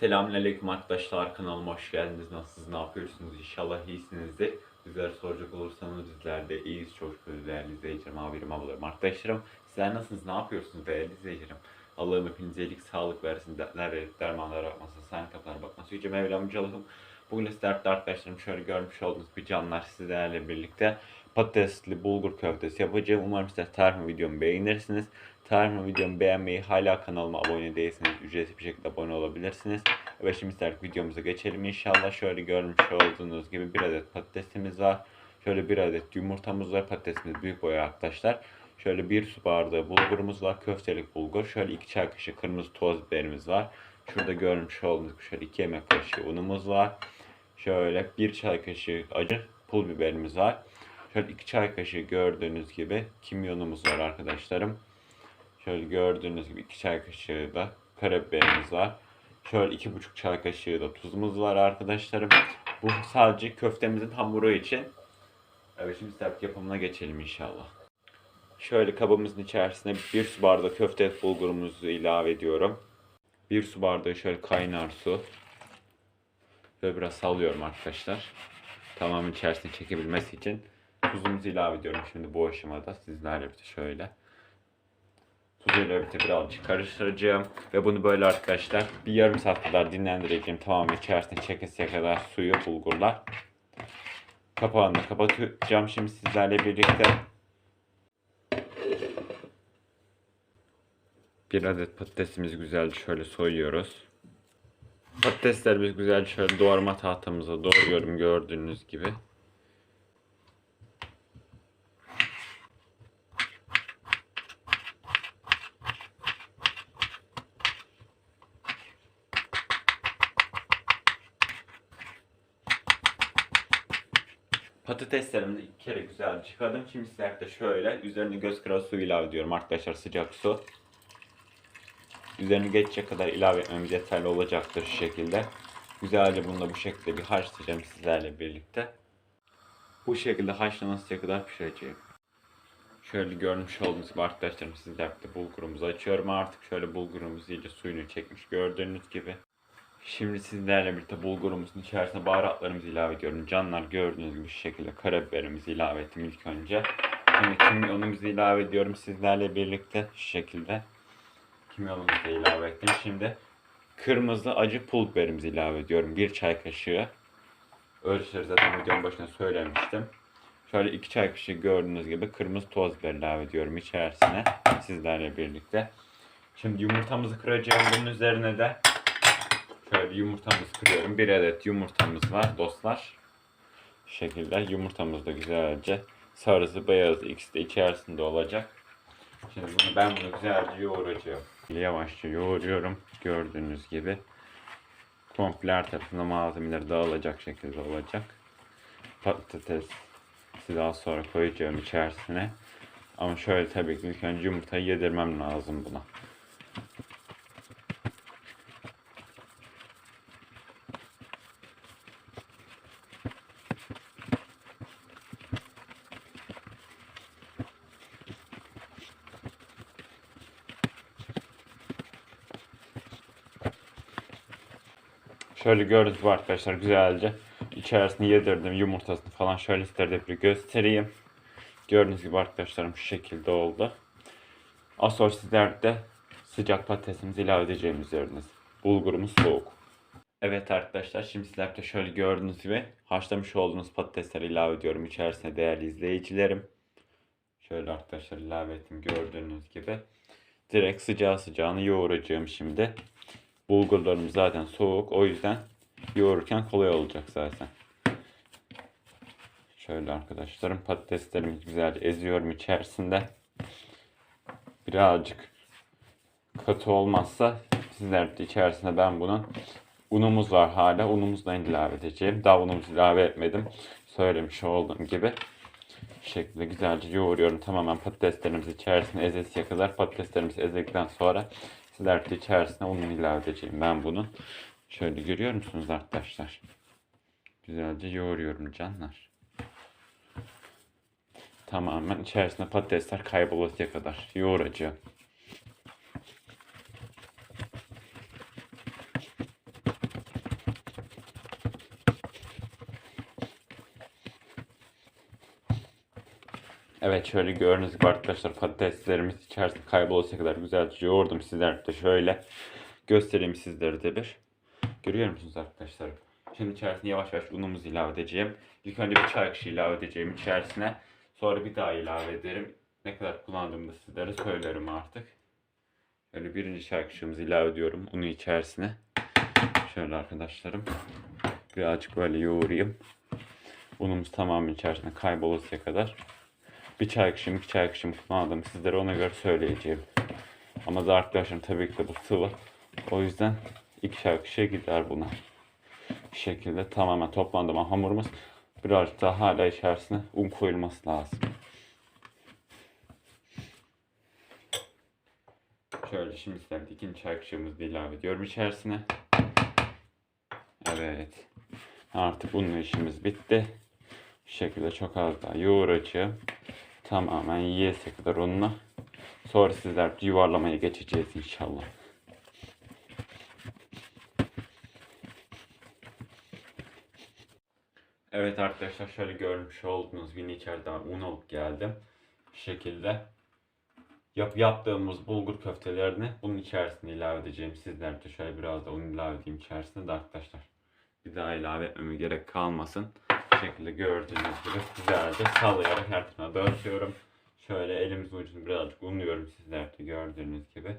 Selamünaleyküm arkadaşlar kanalıma hoş geldiniz. Nasılsınız? Ne yapıyorsunuz? İnşallah iyisinizdir. Bizler soracak olursanız bizler de iyiyiz. Şükür değerli izleyicilerim, abilerim, ablalarım, arkadaşlarım. Sizler nasılsınız? Ne yapıyorsunuz değerli izleyicilerim? Allah'ım hepinize iyilik, sağlık versin. Dertler verip dermanlara bakmasın. Sen kapılara bakmasın. Yüce Mevlam Allah'ım. Bugün sizlerle arkadaşlarım şöyle görmüş olduğunuz bir canlar sizlerle birlikte patatesli bulgur köftesi yapacağım. Umarım sizler tarifimi videomu beğenirsiniz. Tarifimi videomu beğenmeyi, hala kanalıma abone değilseniz ücretsiz bir şekilde abone olabilirsiniz. Ve şimdi istersek videomuza geçelim inşallah. Şöyle görmüş olduğunuz gibi bir adet patatesimiz var. Şöyle bir adet yumurtamız var. Patatesimiz büyük boy arkadaşlar. Şöyle bir su bardağı bulgurumuz var. Köftelik bulgur. Şöyle iki çay kaşığı kırmızı toz biberimiz var. Şurada görmüş olduğunuz şöyle iki yemek kaşığı unumuz var. Şöyle bir çay kaşığı acı pul biberimiz var. Şöyle iki çay kaşığı gördüğünüz gibi kimyonumuz var arkadaşlarım. Şöyle gördüğünüz gibi iki çay kaşığı da karabiberimiz var. Şöyle iki buçuk çay kaşığı da tuzumuz var arkadaşlarım. Bu sadece köftemizin hamuru için. Evet şimdi sert yapımına geçelim inşallah. Şöyle kabımızın içerisine bir su bardağı köfte bulgurumuzu ilave ediyorum. Bir su bardağı şöyle kaynar su. Böyle biraz sallıyorum arkadaşlar. Tamamın içerisine çekebilmesi için tuzumuzu ilave ediyorum şimdi bu aşamada sizlerle birlikte şöyle. Tuzuyla birlikte birazcık karıştıracağım. Ve bunu böyle arkadaşlar bir yarım saat kadar dinlendireceğim. Tamamı içerisine çekesiye kadar suyu, bulgurlar. Kapağını kapatacağım şimdi sizlerle birlikte. Bir adet patatesimizi güzelce şöyle soyuyoruz. Patateslerimizi güzelce şöyle doğrama tahtamıza doğruyorum gördüğünüz gibi. Patateslerimizi iki kere güzel çıkardım. Şimdi de şöyle üzerine göz kırası su ilave ediyorum arkadaşlar sıcak su. Üzerini geçecek kadar ilave etmemiz yeterli olacaktır şu şekilde. Güzelce bunu da bu şekilde bir haşlayacağım sizlerle birlikte. Bu şekilde haşlanasıya kadar pişireceğim. Şöyle görmüş olduğunuz gibi arkadaşlarım sizlerle bulgurumuzu açıyorum artık. Şöyle bulgurumuz iyice suyunu çekmiş gördüğünüz gibi. Şimdi sizlerle birlikte bulgurumuzun içerisine baharatlarımızı ilave ediyorum. Canlar gördüğünüz gibi şu şekilde karabiberimizi ilave ettim ilk önce. Şimdi kimyonumuzu ilave ediyorum sizlerle birlikte şu şekilde. Kimyonumuzu ilave ettim. Şimdi kırmızı acı pul biberimizi ilave ediyorum. Bir çay kaşığı. Ölçüleri zaten videonun başında söylemiştim. Şöyle iki çay kaşığı gördüğünüz gibi kırmızı toz biber ilave ediyorum içerisine sizlerle birlikte. Şimdi yumurtamızı kıracağım. Bunun üzerine de şöyle yumurtamızı kırıyorum. Bir adet yumurtamız var dostlar. Şu şekilde yumurtamız da güzelce sarısı beyazı ikisi de içerisinde olacak. Şimdi bunu ben bunu güzelce yoğuracağım. Yavaşça yoğuruyorum gördüğünüz gibi. Komple her tarafına malzemeler dağılacak şekilde olacak. Patates daha sonra koyacağım içerisine. Ama şöyle tabii ki ilk önce yumurtayı yedirmem lazım buna. Şöyle gördüğünüz gibi arkadaşlar güzelce içerisine yedirdim yumurtasını falan şöyle sizlere bir göstereyim. Gördüğünüz gibi arkadaşlarım şu şekilde oldu. Az sonra sizler de sıcak patatesimizi ilave edeceğim üzerine. Bulgurumuz soğuk. Evet arkadaşlar şimdi sizler de şöyle gördüğünüz gibi haşlamış olduğunuz patatesleri ilave ediyorum içerisine değerli izleyicilerim. Şöyle arkadaşlar ilave ettim gördüğünüz gibi. Direkt sıcağı sıcağını yoğuracağım şimdi. Bulgurlarım zaten soğuk. O yüzden yoğururken kolay olacak zaten. Şöyle arkadaşlarım patateslerimi güzelce eziyorum içerisinde. Birazcık katı olmazsa sizler de içerisinde ben bunun unumuz var hala. Unumuzdan ilave edeceğim. Daha unumuzu ilave etmedim. Söylemiş olduğum gibi. Şekilde güzelce yoğuruyorum. Tamamen patateslerimizi içerisine ezesiye kadar patateslerimizi ezdikten sonra sizler içerisine un ilave edeceğim ben bunun. Şöyle görüyor musunuz arkadaşlar? Güzelce yoğuruyorum canlar. Tamamen içerisine patatesler kaybolasıya kadar yoğuracağım. Evet şöyle gördüğünüz gibi arkadaşlar patateslerimiz içerisinde kaybolası kadar güzelce yoğurdum sizler de şöyle göstereyim sizlere de bir. Görüyor musunuz arkadaşlar? Şimdi içerisine yavaş yavaş unumuzu ilave edeceğim. İlk önce bir çay kaşığı ilave edeceğim içerisine. Sonra bir daha ilave ederim. Ne kadar kullandığımı da sizlere söylerim artık. Şöyle birinci çay kaşığımızı ilave ediyorum unu içerisine. Şöyle arkadaşlarım. Birazcık böyle yoğurayım. Unumuz tamamen içerisine kaybolasıya kadar. Bir çay kaşığı, iki çay kaşığı kullandım. Sizlere ona göre söyleyeceğim. Ama da arkadaşlarım tabii ki de bu sıvı. O yüzden iki çay kaşığı gider buna. Bir şekilde tamamen toplandı ama hamurumuz birazcık daha hala içerisine un koyulması lazım. Şöyle şimdi sizlere ikinci çay kaşığımızı ilave ediyorum içerisine. Evet. Artık unlu işimiz bitti. Bu şekilde çok az daha yoğuracağım. Tamamen yiyese kadar unla. Sonra sizler yuvarlamaya geçeceğiz inşallah. Evet arkadaşlar şöyle görmüş olduğunuz gibi içeriden un alıp geldim. Bu şekilde yap, yaptığımız bulgur köftelerini bunun içerisine ilave edeceğim. Sizler de şöyle biraz da un ilave edeyim içerisine de arkadaşlar. Bir daha ilave etmeme gerek kalmasın. Şekilde gördüğünüz gibi güzelce sallayarak her tarafına dağıtıyorum. Şöyle elimizin ucunu birazcık unluyorum sizler de gördüğünüz gibi.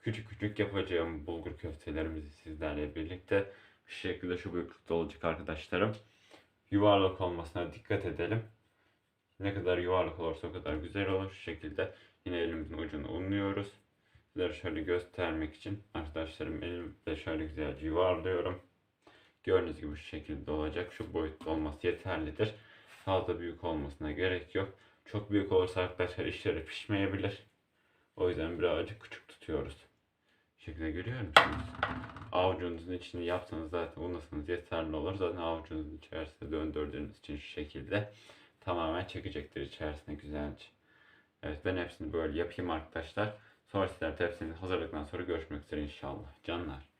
Küçük küçük yapacağım bulgur köftelerimizi sizlerle birlikte bu şekilde şu büyüklükte olacak arkadaşlarım. Yuvarlak olmasına dikkat edelim. Ne kadar yuvarlak olursa o kadar güzel olur. Şu şekilde yine elimizin ucunu unluyoruz. Sizlere şöyle göstermek için arkadaşlarım elimle şöyle güzelce yuvarlıyorum. Gördüğünüz gibi şu şekilde olacak. Şu boyutta olması yeterlidir. Fazla büyük olmasına gerek yok. Çok büyük olursa arkadaşlar işleri pişmeyebilir. O yüzden birazcık küçük tutuyoruz. Bu şekilde görüyor musunuz? Avucunuzun içini yapsanız zaten unlasanız yeterli olur. Zaten avucunuzun içerisinde döndürdüğünüz için şu şekilde tamamen çekecektir içerisine güzelce. Evet ben hepsini böyle yapayım arkadaşlar. Sonra sizler de hepsini hazırladıktan sonra görüşmek üzere inşallah. Canlar.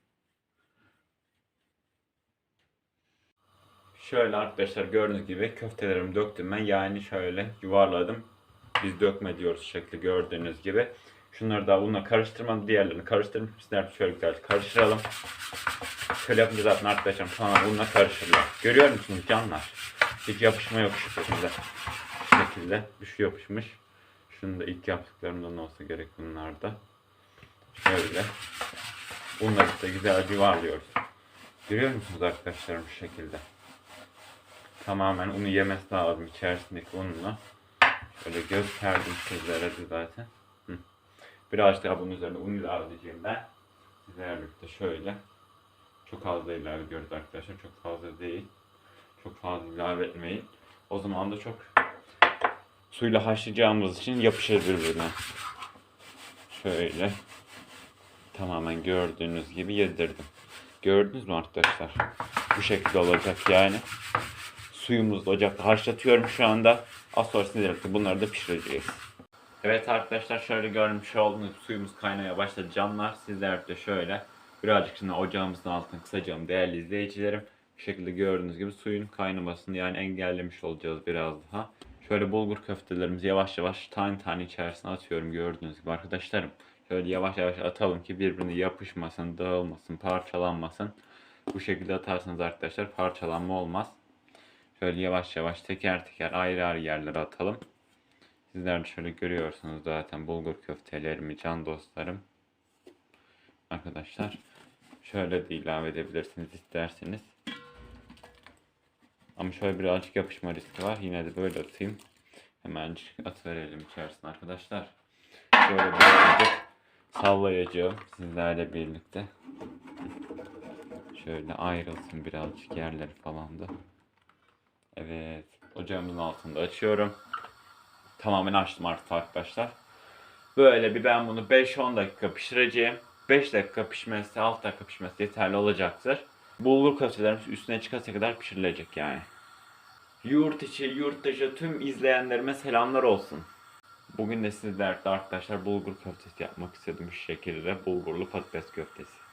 Şöyle arkadaşlar gördüğünüz gibi köftelerimi döktüm ben. Yani şöyle yuvarladım. Biz dökme diyoruz şekilde gördüğünüz gibi. Şunları da bununla karıştırmam. Diğerlerini karıştırdım. Sizler şöyle güzel karıştıralım. Şöyle yapınca zaten arkadaşlar tamam bununla karıştırılıyor. Görüyor musunuz canlar? Hiç yapışma yok şekilde. Şu şekilde bir şey yapışmış. Şunu da ilk yaptıklarımdan olsa gerek bunlar da. Şöyle. Bunları da güzel yuvarlıyoruz. Görüyor musunuz arkadaşlar bu şekilde? Tamamen unu yemesi lazım içerisindeki unla. Böyle gösterdim sizlere de zaten. Hı. Birazcık daha bunun üzerine un ilave edeceğim ben. Sizlerle şöyle. Çok az da ilave ediyoruz arkadaşlar. Çok fazla değil. Çok fazla ilave etmeyin. O zaman da çok suyla haşlayacağımız için yapışır birbirine. Şöyle. Tamamen gördüğünüz gibi yedirdim. Gördünüz mü arkadaşlar? Bu şekilde olacak yani. Suyumuzu ocakta haşlatıyorum şu anda. Az sonra sinirlikte bunları da pişireceğiz. Evet arkadaşlar şöyle görmüş olduğunuz suyumuz kaynamaya başladı canlar. Sizler de şöyle birazcık şimdi ocağımızın altını kısacağım değerli izleyicilerim. Bu şekilde gördüğünüz gibi suyun kaynamasını yani engellemiş olacağız biraz daha. Şöyle bulgur köftelerimizi yavaş yavaş tane tane içerisine atıyorum gördüğünüz gibi arkadaşlarım. Şöyle yavaş yavaş atalım ki birbirine yapışmasın, dağılmasın, parçalanmasın. Bu şekilde atarsanız arkadaşlar parçalanma olmaz. Şöyle yavaş yavaş teker teker ayrı ayrı yerlere atalım. Sizler de şöyle görüyorsunuz zaten bulgur köftelerimi can dostlarım. Arkadaşlar şöyle de ilave edebilirsiniz isterseniz. Ama şöyle birazcık yapışma riski var. Yine de böyle atayım. Hemencik atıverelim içerisine arkadaşlar. Şöyle birazcık sallayacağım sizlerle birlikte. Şöyle ayrılsın birazcık yerleri falan da. Evet. Ocağımızın altında açıyorum. Tamamen açtım artık arkadaşlar. Böyle bir ben bunu 5-10 dakika pişireceğim. 5 dakika pişmesi, 6 dakika pişmesi yeterli olacaktır. Bulgur köftelerimiz üstüne çıkasa kadar pişirilecek yani. Yurt içi, yurt dışı tüm izleyenlerime selamlar olsun. Bugün de sizlerle arkadaşlar bulgur köftesi yapmak istedim şu şekilde. Bulgurlu patates köftesi.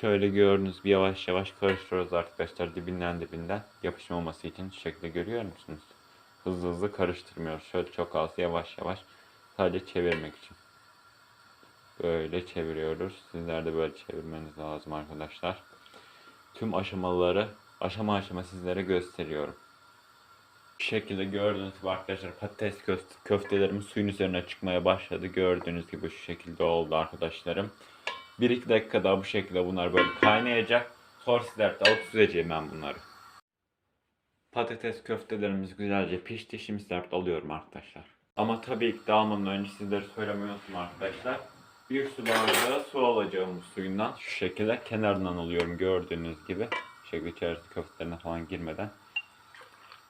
Şöyle gördüğünüz bir yavaş yavaş karıştırıyoruz arkadaşlar dibinden dibinden yapışmaması için şu şekilde görüyor musunuz? Hızlı hızlı karıştırmıyoruz. Şöyle çok az yavaş yavaş sadece çevirmek için. Böyle çeviriyoruz. Sizler de böyle çevirmeniz lazım arkadaşlar. Tüm aşamaları aşama aşama sizlere gösteriyorum. Bu şekilde gördüğünüz gibi arkadaşlar patates köfte, köftelerimiz suyun üzerine çıkmaya başladı. Gördüğünüz gibi şu şekilde oldu arkadaşlarım. 1-2 dakika daha bu şekilde bunlar böyle kaynayacak. Sonra sizler de alıp süzeceğim ben bunları. Patates köftelerimiz güzelce pişti. Şimdi sizler de alıyorum arkadaşlar. Ama tabii ki de almadan önce sizlere söylemeyi unuttum arkadaşlar. Bir su bardağı su alacağım bu suyundan. Şu şekilde kenarından alıyorum gördüğünüz gibi. Şekilde içerisine köftelerine falan girmeden.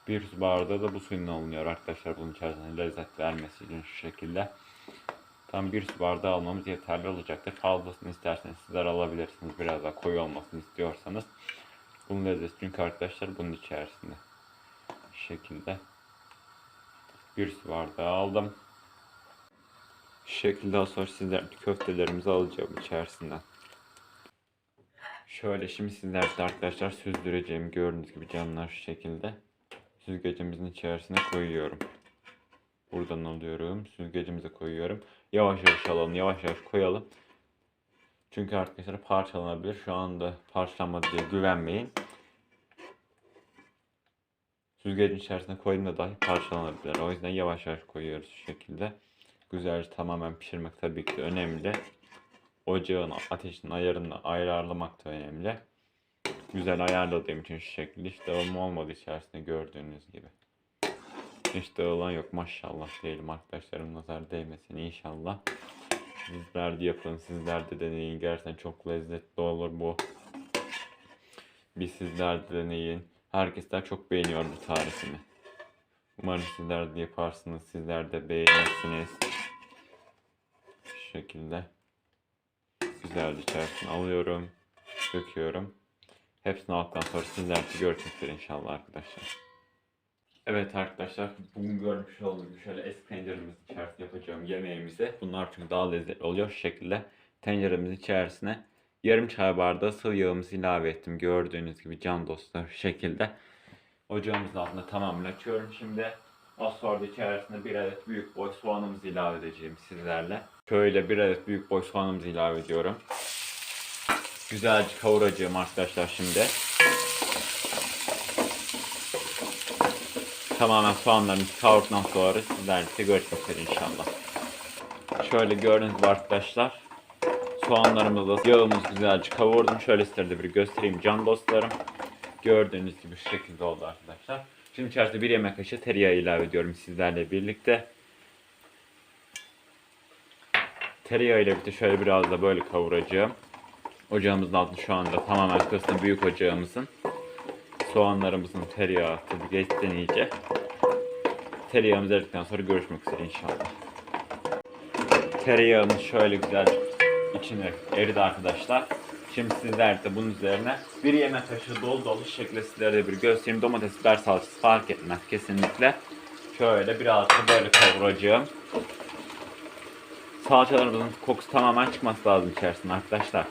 Bir su bardağı da bu suyundan alınıyor arkadaşlar. Bunun içerisine lezzet vermesi için şu şekilde. Tam bir su bardağı almamız yeterli olacaktır. Fazlasını isterseniz sizler alabilirsiniz. Biraz daha koyu olmasını istiyorsanız. Bunun lezzeti çünkü arkadaşlar bunun içerisinde. Şu şekilde. Bir su bardağı aldım. Şu şekilde daha sonra sizler köftelerimizi alacağım içerisinden. Şöyle şimdi sizler arkadaşlar süzdüreceğim. Gördüğünüz gibi canlar şu şekilde. Süzgecimizin içerisine koyuyorum. Buradan alıyorum. Süzgecimize koyuyorum. Yavaş yavaş alalım. Yavaş yavaş koyalım. Çünkü arkadaşlar parçalanabilir. Şu anda parçalanmadı güvenmeyin. Süzgecin içerisine koyduğumda dahi parçalanabilir. O yüzden yavaş yavaş koyuyoruz şu şekilde. Güzelce tamamen pişirmek tabii ki önemli. Ocağın ateşin ayarını ayarlamak da önemli. Güzel ayarladığım için şu şekilde hiç dağılma olmadı içerisinde gördüğünüz gibi. Hiç dağılan yok maşallah diyelim arkadaşlarım nazar değmesin inşallah. Sizler de yapın sizler de deneyin gerçekten çok lezzetli olur bu. Bir sizler de deneyin. Herkesler çok beğeniyor bu tarifimi. Umarım sizler de yaparsınız. Sizler de beğenirsiniz. Şu şekilde. Güzelce içerisine alıyorum. Döküyorum. Hepsini aldıktan sonra sizler de görüşmek inşallah arkadaşlar. Evet arkadaşlar bugün görmüş olduğunuz şöyle eski tenceremiz içerisinde yapacağım yemeğimizi. Bunlar çünkü daha lezzetli oluyor. Şu şekilde tenceremizin içerisine yarım çay bardağı sıvı yağımızı ilave ettim. Gördüğünüz gibi can dostlar şu şekilde. Ocağımızın altında tamamen açıyorum şimdi. Az sonra da içerisine bir adet büyük boy soğanımızı ilave edeceğim sizlerle. Şöyle bir adet büyük boy soğanımızı ilave ediyorum. Güzelce kavuracağım arkadaşlar şimdi. Tamamen soğanlarımızı kavurduktan sonra sizlerle görüşmek üzere inşallah. Şöyle gördüğünüz gibi arkadaşlar. Soğanlarımızı, yağımız güzelce kavurdum. Şöyle sizlere bir göstereyim can dostlarım. Gördüğünüz gibi şu şekilde oldu arkadaşlar. Şimdi içerisine bir yemek kaşığı tereyağı ilave ediyorum sizlerle birlikte. Tereyağı ile birlikte şöyle biraz da böyle kavuracağım. Ocağımızın altını şu anda tamamen kısmı büyük ocağımızın. Soğanlarımızın tereyağı tadı geçten iyice. Tereyağımız eridikten sonra görüşmek üzere inşallah. Tereyağımız şöyle güzel içine eridi arkadaşlar. Şimdi sizler de bunun üzerine bir yemek kaşığı dolu dolu şekilde sizlere bir göstereyim. Domates, biber salçası fark etmez kesinlikle. Şöyle biraz da böyle kavuracağım. Salçalarımızın kokusu tamamen çıkması lazım içerisinde arkadaşlar.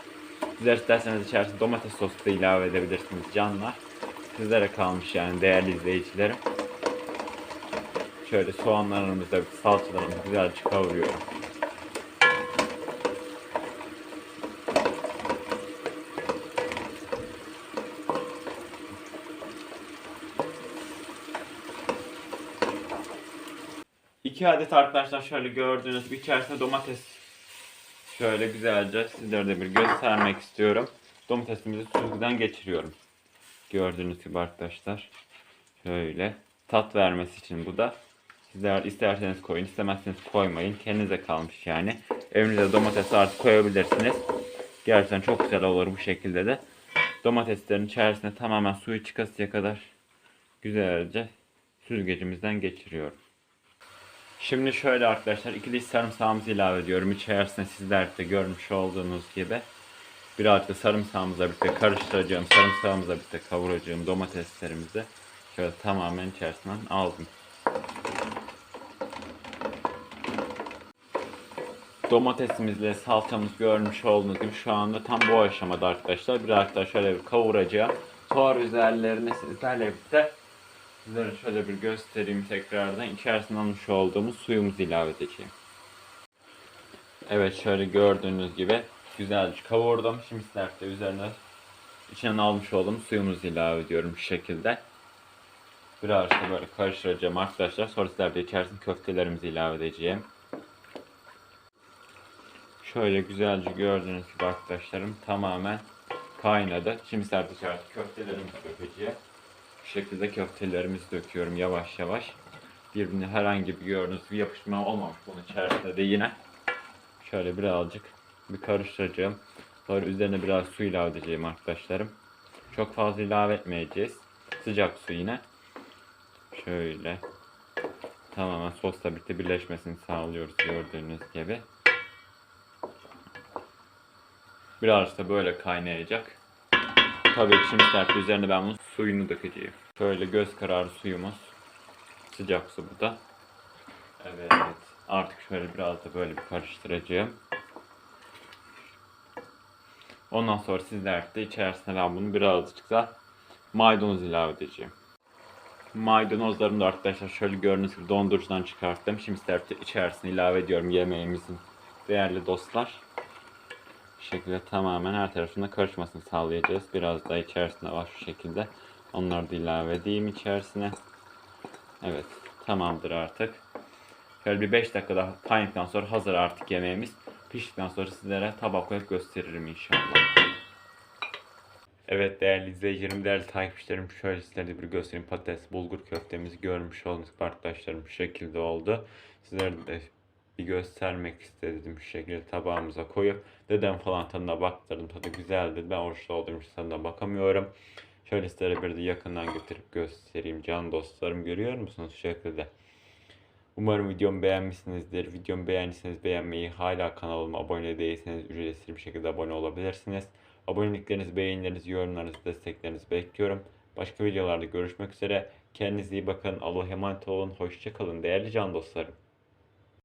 Sizler isterseniz içerisine domates sosu da ilave edebilirsiniz canlar. Sizlere kalmış yani değerli izleyicilerim. Şöyle soğanlarımızı da salçalarımızı güzelce kavuruyorum. İki adet arkadaşlar şöyle gördüğünüz gibi içerisinde domates şöyle güzelce sizlere de bir göstermek istiyorum. Domatesimizi süzgüden geçiriyorum. Gördüğünüz gibi arkadaşlar. Şöyle tat vermesi için bu da. Sizler isterseniz koyun, istemezseniz koymayın. Kendinize kalmış yani. Evinize domates artık koyabilirsiniz. Gerçekten çok güzel olur bu şekilde de. Domateslerin içerisine tamamen suyu çıkasıya kadar güzelce süzgecimizden geçiriyorum. Şimdi şöyle arkadaşlar iki diş sarımsağımızı ilave ediyorum. İçerisine sizler de görmüş olduğunuz gibi. Birazcık da sarımsağımızla birlikte karıştıracağım. Sarımsağımızla birlikte kavuracağım domateslerimizi. Şöyle tamamen içerisinden aldım. Domatesimizle salçamız görmüş olduğunuz gibi şu anda tam bu aşamada arkadaşlar. Birazcık daha şöyle bir kavuracağım. Sonra üzerlerine sizlerle birlikte Sizlere şöyle bir göstereyim tekrardan. İçerisine almış olduğumuz suyumuzu ilave edeceğim. Evet şöyle gördüğünüz gibi güzelce kavurdum. Şimdi de üzerine içine almış olduğum suyumuzu ilave ediyorum şu şekilde. Biraz da böyle karıştıracağım arkadaşlar. Sonra de içerisine köftelerimizi ilave edeceğim. Şöyle güzelce gördüğünüz gibi arkadaşlarım tamamen kaynadı. Şimdi de içerisine köftelerimizi dökeceğim. Bu şekilde köftelerimizi döküyorum yavaş yavaş. Birbirine herhangi bir gördüğünüz gibi yapışma olmamış bunun içerisinde de yine. Şöyle birazcık bir karıştıracağım. Sonra üzerine biraz su ilave edeceğim arkadaşlarım. Çok fazla ilave etmeyeceğiz. Sıcak su yine. Şöyle. Tamamen sosla birlikte birleşmesini sağlıyoruz gördüğünüz gibi. Biraz da böyle kaynayacak. Tabii ki şimdi serpil üzerine ben bunun suyunu dökeceğim. Şöyle göz kararı suyumuz. Sıcak su bu da. Evet. Artık şöyle biraz da böyle bir karıştıracağım. Ondan sonra sizler de içerisine ben bunu birazcık da maydanoz ilave edeceğim. Maydanozlarımı da arkadaşlar şöyle gördüğünüz gibi dondurucudan çıkarttım. Şimdi de içerisine ilave ediyorum yemeğimizin değerli dostlar. Bu şekilde tamamen her tarafında karışmasını sağlayacağız. Biraz daha içerisinde var şu şekilde. Onları da ilave edeyim içerisine. Evet tamamdır artık. Şöyle bir 5 dakika daha kaynadıktan sonra hazır artık yemeğimiz. Piştikten sonra sizlere tabak koyup gösteririm inşallah. Evet değerli izleyicilerim, değerli takipçilerim şöyle sizlere bir göstereyim. Patates, bulgur köftemizi görmüş oldunuz arkadaşlarım bu şekilde oldu. Sizlere de bir göstermek istedim şu şekilde tabağımıza koyup. Dedem falan tadına baktırdım. Tadı güzel dedi. Ben oruçlu olduğum için tadına bakamıyorum. Şöyle sizlere bir de yakından getirip göstereyim. Can dostlarım görüyor musunuz şu şekilde? Umarım videomu beğenmişsinizdir. Videomu beğendiyseniz beğenmeyi, hala kanalıma abone değilseniz ücretsiz bir şekilde abone olabilirsiniz. Aboneliklerinizi, beğenilerinizi, yorumlarınızı, desteklerinizi bekliyorum. Başka videolarda görüşmek üzere. Kendinize iyi bakın. Allah'a emanet olun. Hoşçakalın değerli can dostlarım.